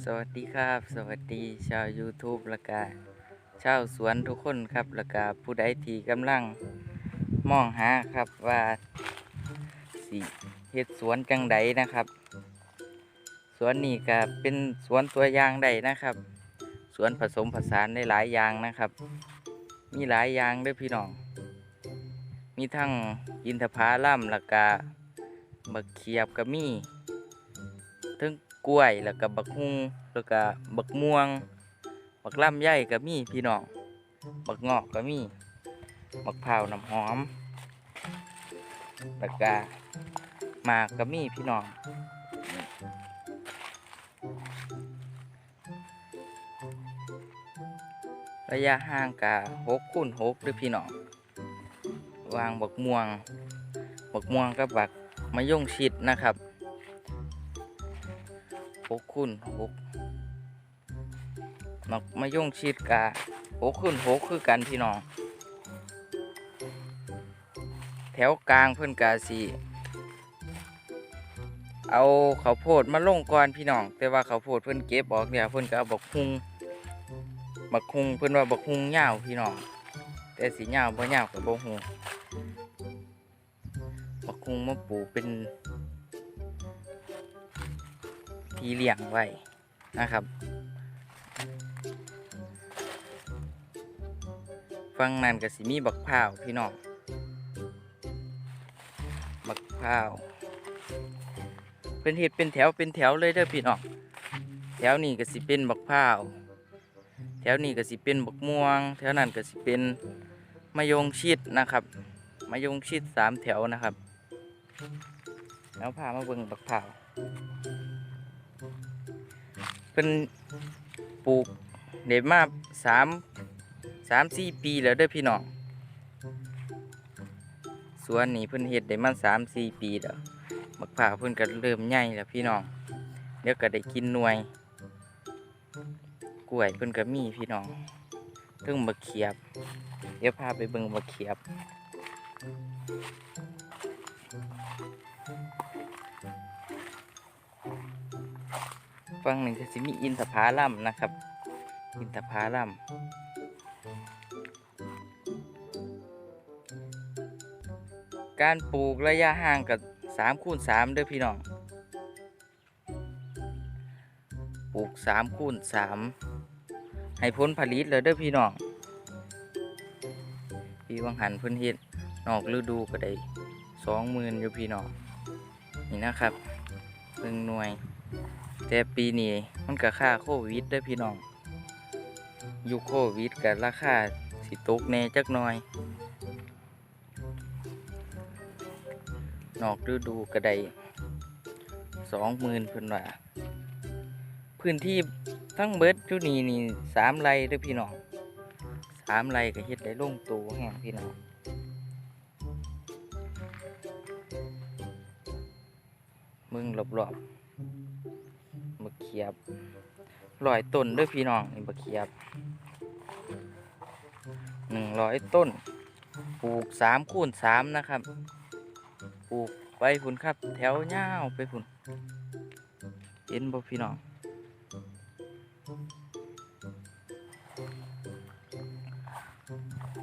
สวัสดีครับ สวัสดีชาว YouTube แล้วก็ชาวสวนทุกคนครับแล้วก็ผู้ใดที่กำลังมองหาครับว่าสิเฮ็ดสวนจังใดนะครับ สวนนี้ก็เป็นสวนตัวอย่างใดนะครับ สวนผสมผสานได้หลายอย่างนะครับ มีหลายอย่างด้วยพี่น้อง มีทั้งอินทผลัมแล้วก็บักเขียบก็มี ทั้งกล้วย แล้วก็บักฮุงแล้วก็บักม่วง บักลำไยก็มีพี่น้อง บักงอกก็มี บักพร้าน้ำหอมแล้วก็หมากก็มีพี่น้องระยะห่างกะหกคูณหกด้วยพี่น้อง วางบักม่วง บักม่วงกับบักมะยงชิดนะครับ หกคูณหกมักมะย่งชิดกะหกคูณหกคือกันพี่น้อง แถวกลางเพิ่อนกาสีเอาข้าวโพดมาลงก่อนพี่น้อง แต่ว่าข้าวโพดเพิ่อนเก็บออกเดี๋ยวเพิ่อนก็เอาบักฮุงบักฮุงเพิ่อนว่าบักฮุงยาวพี่น้อง แต่สียาวบ่ยาวกับบ่ฮู้บักฮุงมาปลูกเป็น ที่เลี้ยงไว้นะครับฟังนั่นก็สิมีบักพร้าวพี่น้องบักพร้าวเป็นเห็ดเป็นแถวเป็นแถวเลยเด้อพี่น้องแถวนี้ก็สิเป็นบักพร้าวแถวนี้ก็สิเป็นบักม่วง แถวนั้นก็สิเป็นมะยงชิดนะครับมะยงชิดสามแถวนะครับแล้วพามาเบิ่งบักพร้าว เป็นปลูกเด็มาสามสามสี่ปีแล้วเด้อพี่น้องสวนนี้เพิ่นเฮ็ดได้มาสามสี่ปีแล้วบักผ่าวเพิ่นก็เริ่มใหญ่แล้วพี่น้องเดี๋ยวก็ได้กินหน่วย กล้วยเพิ่นก็มีพี่น้องเพิ่งบักเขียบ เดี๋ยวพาไปเบิ่งบักเขียบ ฝั่งหนึ่งก็จะมีอินทผาลัมนะครับ อินทผาลัมการปลูกระยะห่างกับสามคูณสามเด้อพี่น้อง ปลูกสามคูณสามให้ผลผลิตเลยเด้อพี่น้อง พี่วังหันพื้นเฮ็ดนอกฤดูก็ได้สองหมื่นอยู่พี่น้อง นี่นะครับเพิ่งหน่วย แต่ปีนี้มันก็ค่าโควิดด้อพี่น้องยุคโควิดกับราคาสิตกแน่จักหน่อยนอกฤดูก็ไดสองหมื่นเพิ่นว่าพื้นที่ทั้งเบิดอยู่นี่นี่สามไร่ด้อพี่น้องสามไร่ก็เฮ็ดได้ลงตัวแห้งพี่น้องมึงรอบๆบัก ขียบร้อยต้นด้วยพี่น้องนี่บักเขียบหนึ่งร้อยต้น ปลูกสามคูณสามนะครับ ปลูกไปพุ่นครับ แถวยาไปพุ่นเห็นบ่พี่น้อง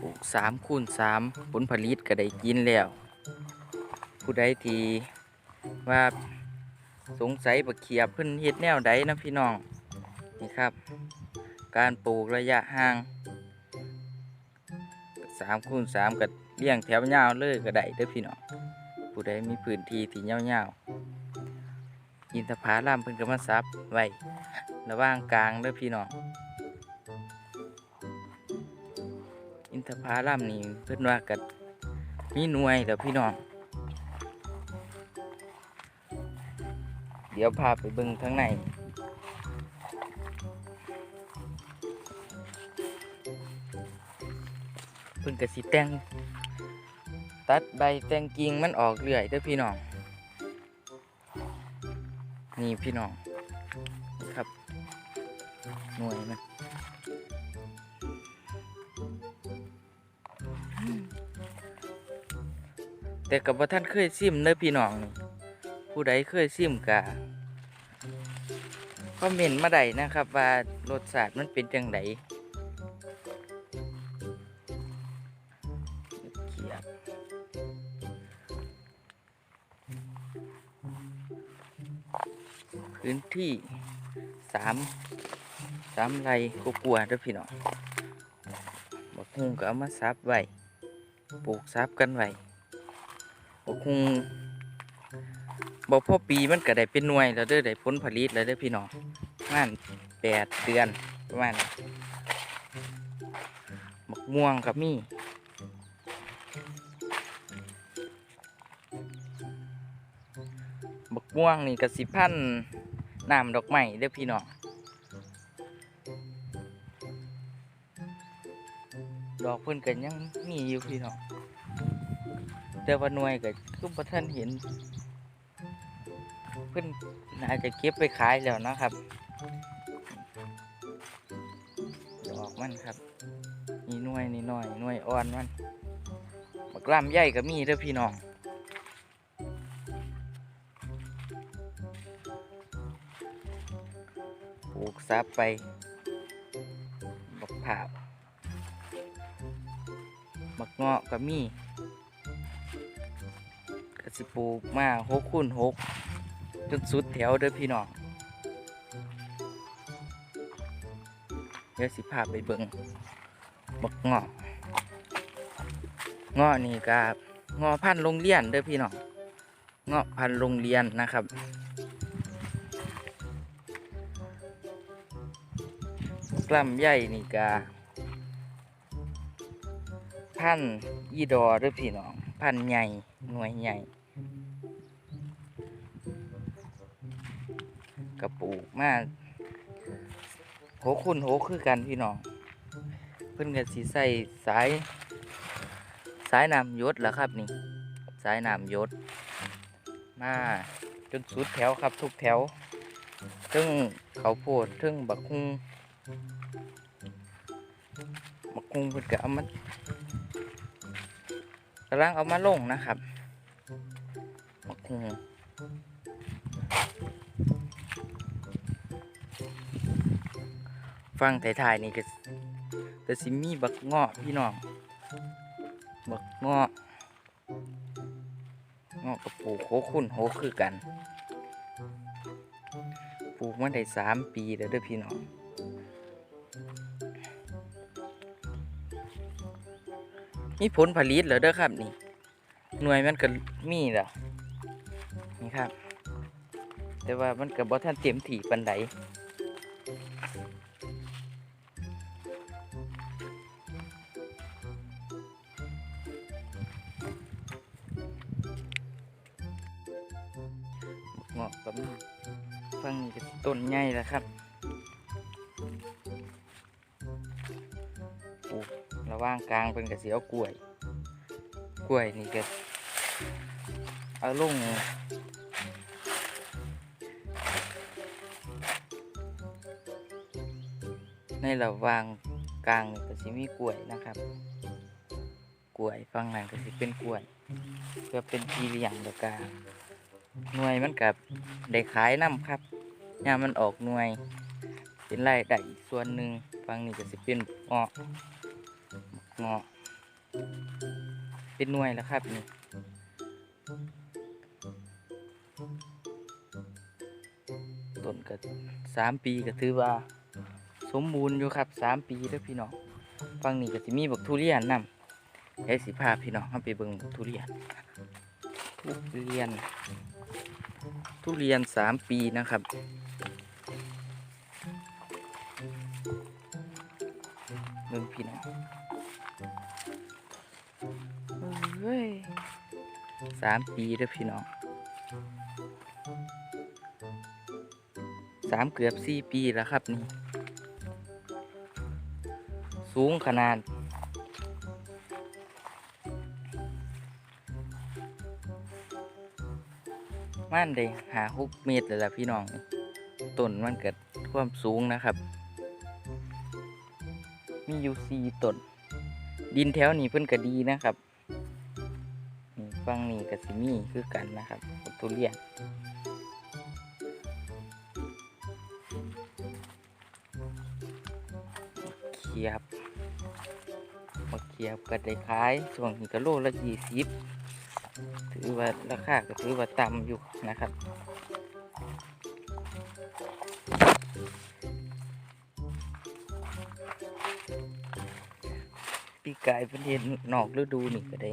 ปลูกสามคูณสามผลผลิตก็ได้กินแล้ว ผู้ใดที่ว่า สงสัยบักเขียบเพิ่นเฮ็ดแนวใดนะพี่น้องนี่ครับ การปลูกระยะห่างสามคูณสามกับเลี้ยงแถวยาวเลยก็ได้เด้อพี่น้องผู้ใดมีพื้นที่ที่ยาวๆอินทผลัมเพิ่นก็มาซับไว้ระว่างกลางเด้อพี่น้องอินทผลัมนี่เพิ่นว่ากัมีหน่วยแล้วพี่น้อง ดี๋ยวพาไปเบิ่งข้างในเพิ่นกระสิแตงตัดใบแตงกิ่งมันออกเรื่อยเด้อพี่น้อง นี่พี่น้องครับ หน่วยมันแต่กับว่าท่านเคยซิมเด้อพี่น้องนี่ ผู้ใดเคยซิมกะคอมเมนต์มาได้นะครับ ว่ารสชาติมันเป็นจังไดเขียบพื้นที่สามสามไรก็กลัวเด้อพี่น้องบักฮุงก็เอามาซับไว้ปลูกซับกันไว้บักฮุง บ่พอปีมันก็ได้เป็นหน่วยแล้วเด้อได้ผลผลิตแล้วเด้อพี่น้องประมาณแปดเดือนประมาณบักม่วงกับมี่บักม่วงนี่ก็สิพันน้ำดอกไม้เด้อพี่น้องดอกเพิ่นก็ยังมีอยู่พี่น้องแต่ว่าหน่วยก็คือบ่ทันเห็น เพิ่นน่าจจะเก็บไปขายแล้วนะครับ ดอกมันครับมีหน่วยนิดหน่อยน่วยอ่อนมันบักลำใหญ่ก็มีเด้อพี่น้องปลูกซับไปบักผาบักเงาะก็มีกสิปลูกมาหกคูณหก จนสุดแถวเด้อพี่น้องเดี๋ยวสิพาไปเบิงบักเงาะเงาะนี่ก็เงาะพันโรงเรียนเด้อพี่น้องเงาะพันโรงเรียนนะครับ กล้ำใหญ่นี่ก็พันยีดอเด้วยพี่น้อง พันใหญ่หน่วยใหญ่ กระปูกมาโหคุณโหคือกันพี่น้อง เพิ่นก็สิใส่สาย สายน้ำยศล่ะครับนี่ สายน้ำยศ มาจนสุดแถวครับทุกแถวทึ่งเขาโพดทึ่งบักฮุงบักฮุงเพิ่นก็เอามากำลังเอามาลงนะครับบักฮุง ฟังถ่ายๆนี่ก็ก็สิมีบักเงาะพี่น้อง บักเงาะเงาะกับปลูกโคคุณโหคือกัน ปลูกมาได้สามปีแล้วเด้อพี่น้องมีผลผลิตแล้วเด้อครับนี่หน่วยมันก็มีแล้วนี่ครับ แต่ว่ามันก็บ่ทันเต็มที่ปานใด เหมาะกับฟังนี่ก็ต้นใหญ่แล้วครับปลูกระว่างกลางเป็นกระเสียวกล้วย กล้วยนี่ก็เอาลงในระหว่างกลางนี่ก็สิมีกล้วยนะครับ กล้วยฝั่งนั้นก็สิเป็นกล้วยเพื่อเป็นทีเลี้ยงแล้วก็ หน่วยมันกับได้ขายน้ำครับยามมันออกหน่วย เป็นไรายได้อีกส่วนหนึ่งฝั่งนี้ก็สิเป็นเงาะเงาะเป็นหน่วยแล้วครับนี่ต้นก็สามปีก็ถือว่า สมบูรณ์อยู่ครับสามปีแล้วพี่น้องฟังนี่ก็สิมีบักทุเรียนนำให้สิพาพี่น้องเข้าไปเบิ่งบักทุเรียนทุเรียน ทุเรียนสามปีนะครับเบิ่งพี่น้องเฮ้ยสามปีเด้อพี่น้องสามเกือบสี่ปีแล้วครับนี่ สูงขนาด ม่านได้หาฮุกเม็ดเลยล่ะพี่น้องต้นมันเกิดความสูงนะครับ มีอยู่สีต้น ดินแถวนี้เพื่นก็ดีนะครับนี่ฟังนี่กับสิมีคือกันนะครับทุเรียนเขียบมาเขียบก็ได้ขายส่วนนี้ก็โลละยี่สิบ ถือว่าราคาก็ถือว่าต่ำอยู่นะครับปีกายเป็นเห็นนอกฤดูนี่ก็ได้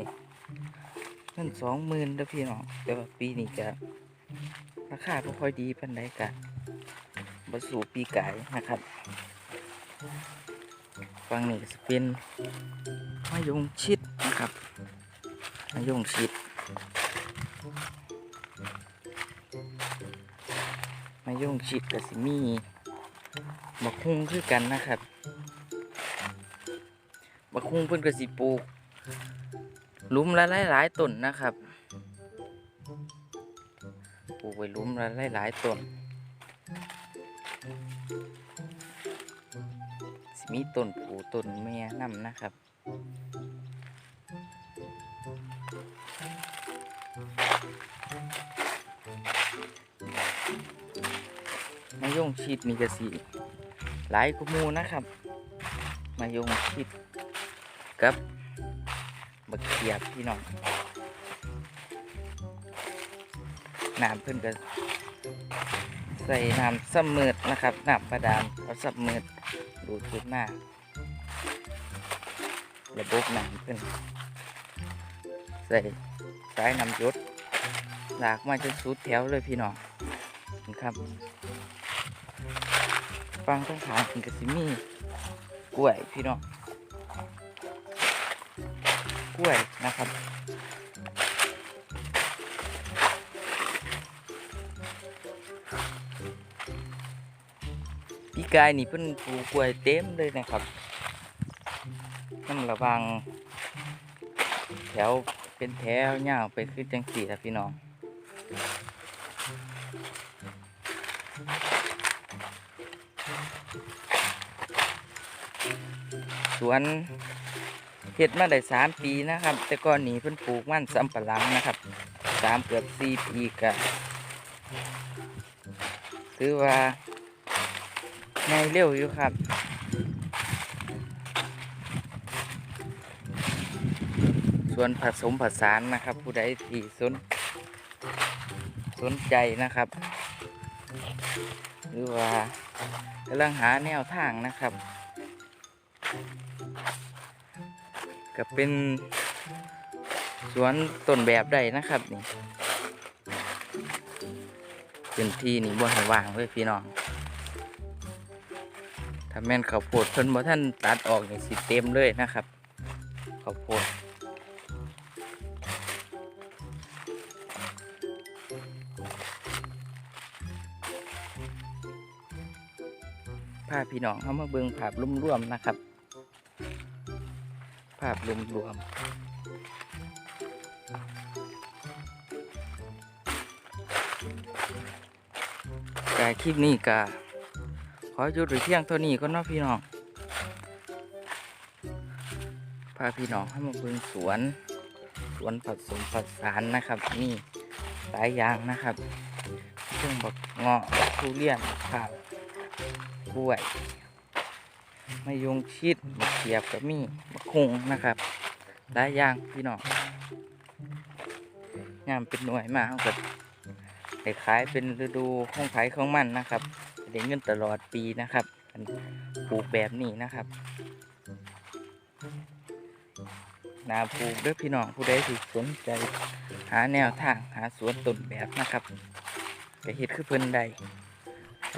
เงินสองหมื่นแล้วพี่น้องแต่ว่าปีนี้ก็ราคาไม่ค่อยดีปันใดกะบสู่ปีกายนะครับฟังนี่จะเป็นมะยงชิดนะครับมะยงชิด ยงชิดกับสิมีบักฮุงคือกันนะครับบักคุ้งเพิ่นก็สิปลูกลุมละหลายๆต้นนะครับปลูกไว้ลุมละหลายๆต้นสิมีต้นผูต้นแม่นํนะครับ งชิดนี่ก็สิหลายกุมูนะครับ มายงชิดกับบักเขียบพี่น้องน้ำเพิ่นก็ใส่น้ำซัมเมิดนะครับน้ำประดามเอาซัมเมิดดูดขึ้นมาระบบน้ำเพิ่นใส่สายน้ำยศหลากมาจนสุดแถวเลยพี่น้องนะครับ ฟังต้องถามถึงกสิมีกล้วยพี่น้องกล้วยนะครับปีกายนี่เพิ่นปลูกกล้วยเต็มเลยนะครับน้ำระวังแถวเป็นแถวยาวไปคือจังสี่ละพี่น้อง สวนเฮ็ดมาได้สามปีนะครับ แต่ก่อนนี้เพิ่นปลูกมันสำปะหลังนะครับสามเกือบสี่ปีก็ถือว่าในเร็วอยู่ครับส่วนผสมผสานนะครับ ผู้ใดที่สนสนใจนะครับ หรือว่ากำลังหาแนวทางนะครับ ก็เป็นสวนต้นแบบได้นะครับนี่พื้นที่นี่บ่ให้ว่างเลยพี่น้องถ้าแม่นข้าวโพดเพิ่นบ่ท่านตัดออกนี่สิเต็มเลยนะครับข้าวโพดพาพี่น้องเข้ามาเบิ่งภาพรวมๆนะครับาพรวมๆกาคลิปนี้กาขอหยุดหรือเที่ยงเท่านี้ก็นเนาะพี่น้อง พาพี่น้องเข้มาเบิ่งสวน สวนผสมผสานนะครับ นี่หลายยางนะครับเครื่องบักเงาะทุเรียนข้าวกล้วยมายงชิดมะเขียบกับมี คงนะครับหลายอย่างพี่น้องยามเป็นหน่วยมาเขาก็ได้ขายเป็นฤดูของขายของมันนะครับได้เงินตลอดปีนะครับปลูกแบบนี้นะครับนาปลูกเด้วยพี่น้องผู้ใดที่สนใจหาแนวทางหาสวนต้นแบบนะครับก็เฮ็ดคือเพิ่นใด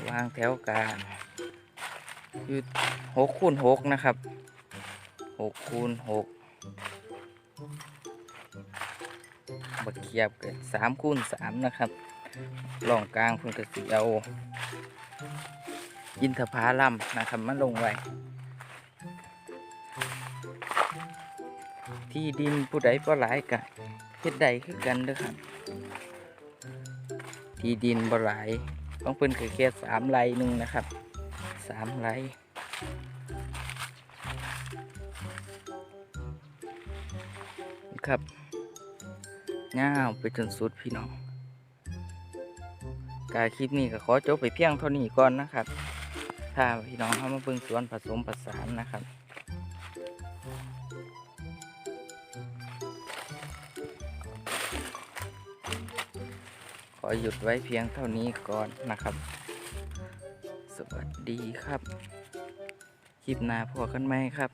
วางแถวกลางอยู่หกคูณหกนะครับ กคูณหกบักเขียบกันสามคูณสามนะครับร่องกลางเพิ่นก็สิเอาอินทผาลัมนะครับมาลงไว้ที่ดินผู้ใดบ่หลายกะเฮ็ดใดคือกันเด้อครับ ที่ดินบ่หลายต้องเพิ่นคือแค่สามไร่นึงนะครับสามไร่ ครับง่าวไปจนสุดพี่น้องการคลิปนี้ก็ขอจบไปเพียงเท่านี้ก่อนนะครับ ถ้าพี่น้องเข้ามาเพิ่งสวนผสมผสานนะครับขอหยุดไว้เพียงเท่านี้ก่อนนะครับ สวัสดีครับ คลิปหน้าพอกันไหมครับ